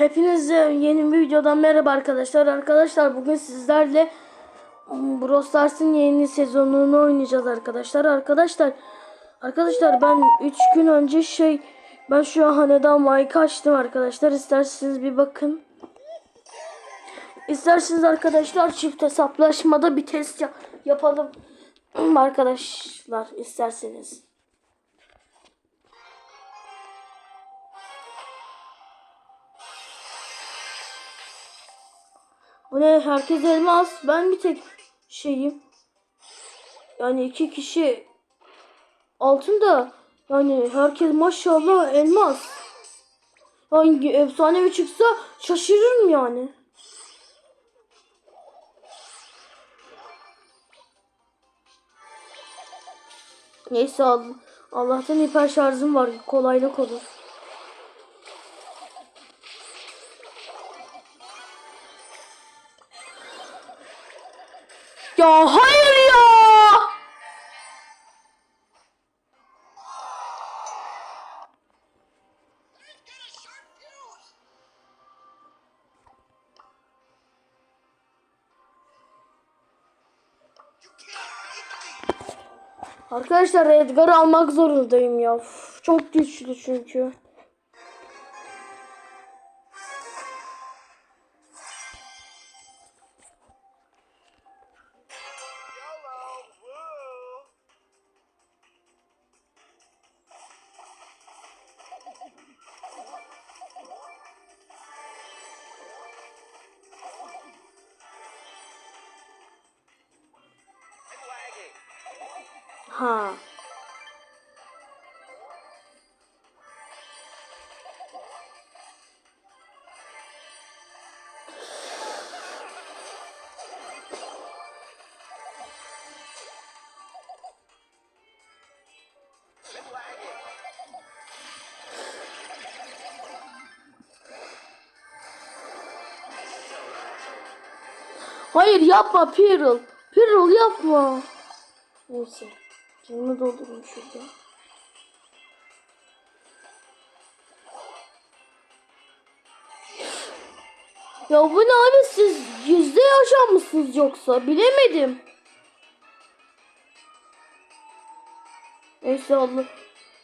Hepinize yeni bir videodan merhaba arkadaşlar. Arkadaşlar bugün sizlerle Brawl Stars'ın yeni sezonunu oynayacağız arkadaşlar. Arkadaşlar arkadaşlar ben 3 gün önce şey ben şu an hanedan Mike açtım arkadaşlar. İsterseniz bir bakın. İsterseniz arkadaşlar çift hesaplaşmada bir test ya- yapalım. arkadaşlar isterseniz. Bu ne? Herkes elmas. Ben bir tek şeyim. Yani iki kişi altında. Yani herkes maşallah elmas. Hangi efsanevi çıksa şaşırırım yani. Neyse al- Allah'tan hiper şarjım var. Kolaylık olur. Ya hayır ya. Arkadaşlar Edgar'ı almak zorundayım ya. Çok güçlü çünkü. Ha. Hayır yapma Piril. Piril yapma. Neyse. Canımı doldurun şurada. Ya bu ne abi siz yüzde yaşam mısınız yoksa? Bilemedim. Neyse Allah.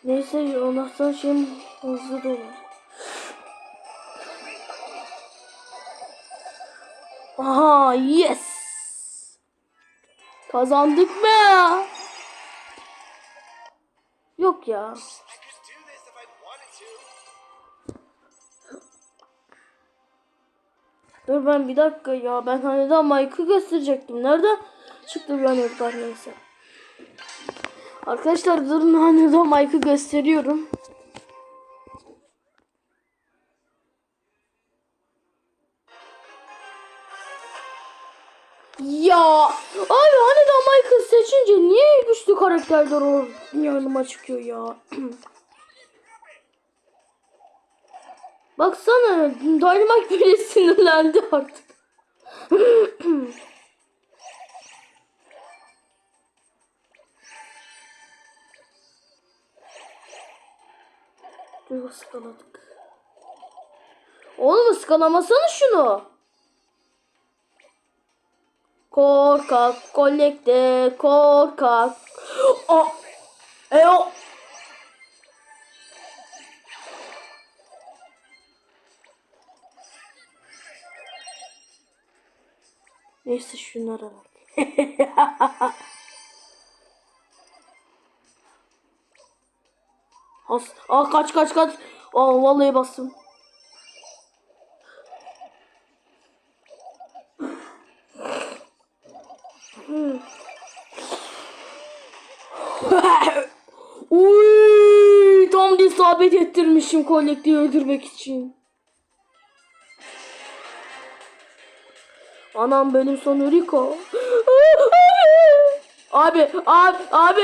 Neyse ondan şeyim hızlı dolar. Aha yes. Kazandık mı? Yok ya. Dur ben bir dakika ya. Ben hani daha Mike'ı gösterecektim. Nereden çıktı bir an Edgar neyse. Arkadaşlar durun daha Mike'ı gösteriyorum. Karakterler o yanıma çıkıyor ya? Baksana Dynamite bile sinirlendi artık. Dur ıskaladık. Oğlum ıskalamasana şunu. Korkak kolekte korkak. Aa, e o. Neyse şunlara bak. Has, aa kaç kaç kaç. Aa vallahi bastım. Uy, tam da isabet ettirmişim kolektiği öldürmek için. Anam benim sonu Rico. Abi, abi, abi,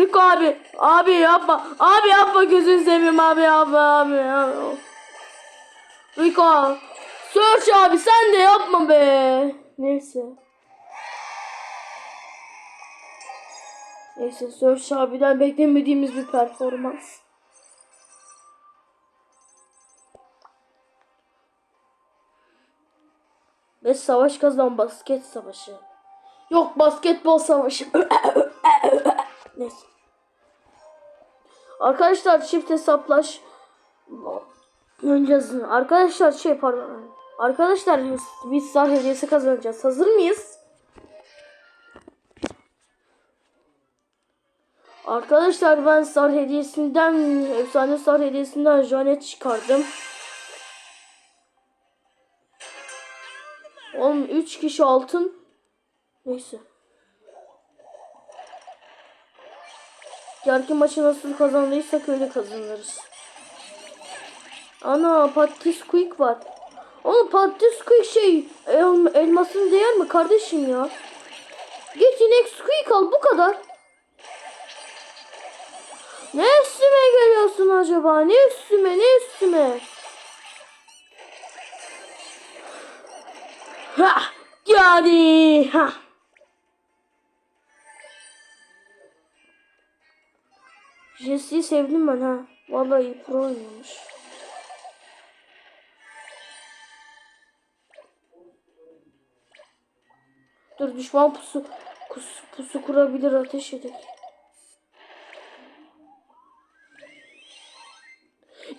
Rico abi, abi yapma, abi yapma gözünü seveyim abi yapma abi, abi. Rico, Search abi sen de yapma be. Neyse. Neyse Search abiden beklemediğimiz bir performans. Ve savaş kazan basket savaşı. Yok basketbol savaşı. Neyse. Arkadaşlar çift hesaplaş. Oynayacağız. Arkadaşlar şey pardon. Arkadaşlar biz, star kazanacağız. Hazır mıyız? Arkadaşlar ben star hediyesinden efsane star hediyesinden Janet çıkardım. Oğlum 3 kişi altın. Neyse. Yarınki maçı nasıl kazandıysak öyle kazanırız. Ana patates quick var. Oğlum patates quick şey el, elmasın değer mi kardeşim ya? Git inek quick al bu kadar. Ne üstüme geliyorsun acaba? Ne üstüme ne üstüme? Ha yani ha. Jesse'yi sevdim ben ha. Vallahi pro oynuyormuş. Dur düşman pusu pusu, pusu kurabilir ateş edek.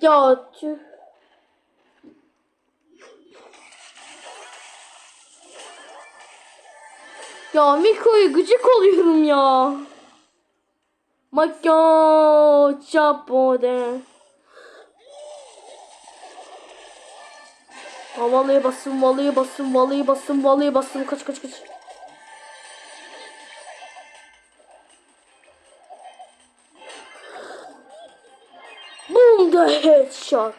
Ya tüh. Ya gıcık oluyorum ya. Makyo çapode. Vallahi basın, vallahi basın, vallahi basın, vallahi basın. Kaç kaç kaç. The headshot.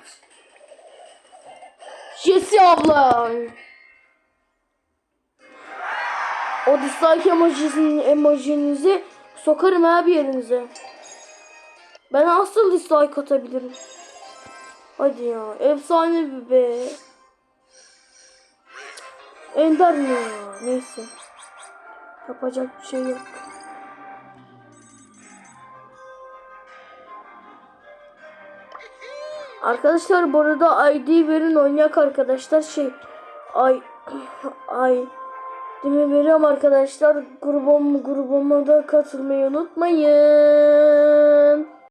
Jesse abla. O dislike emojisini, emojinizi sokarım abi yerinize. Ben asıl dislike atabilirim. Hadi ya. Efsane bir be. Ender mi ya? Neyse. Yapacak bir şey yok. Arkadaşlar bu arada ID verin oynayak arkadaşlar şey ay ay Demi veriyorum arkadaşlar grubum grubuma da katılmayı unutmayın.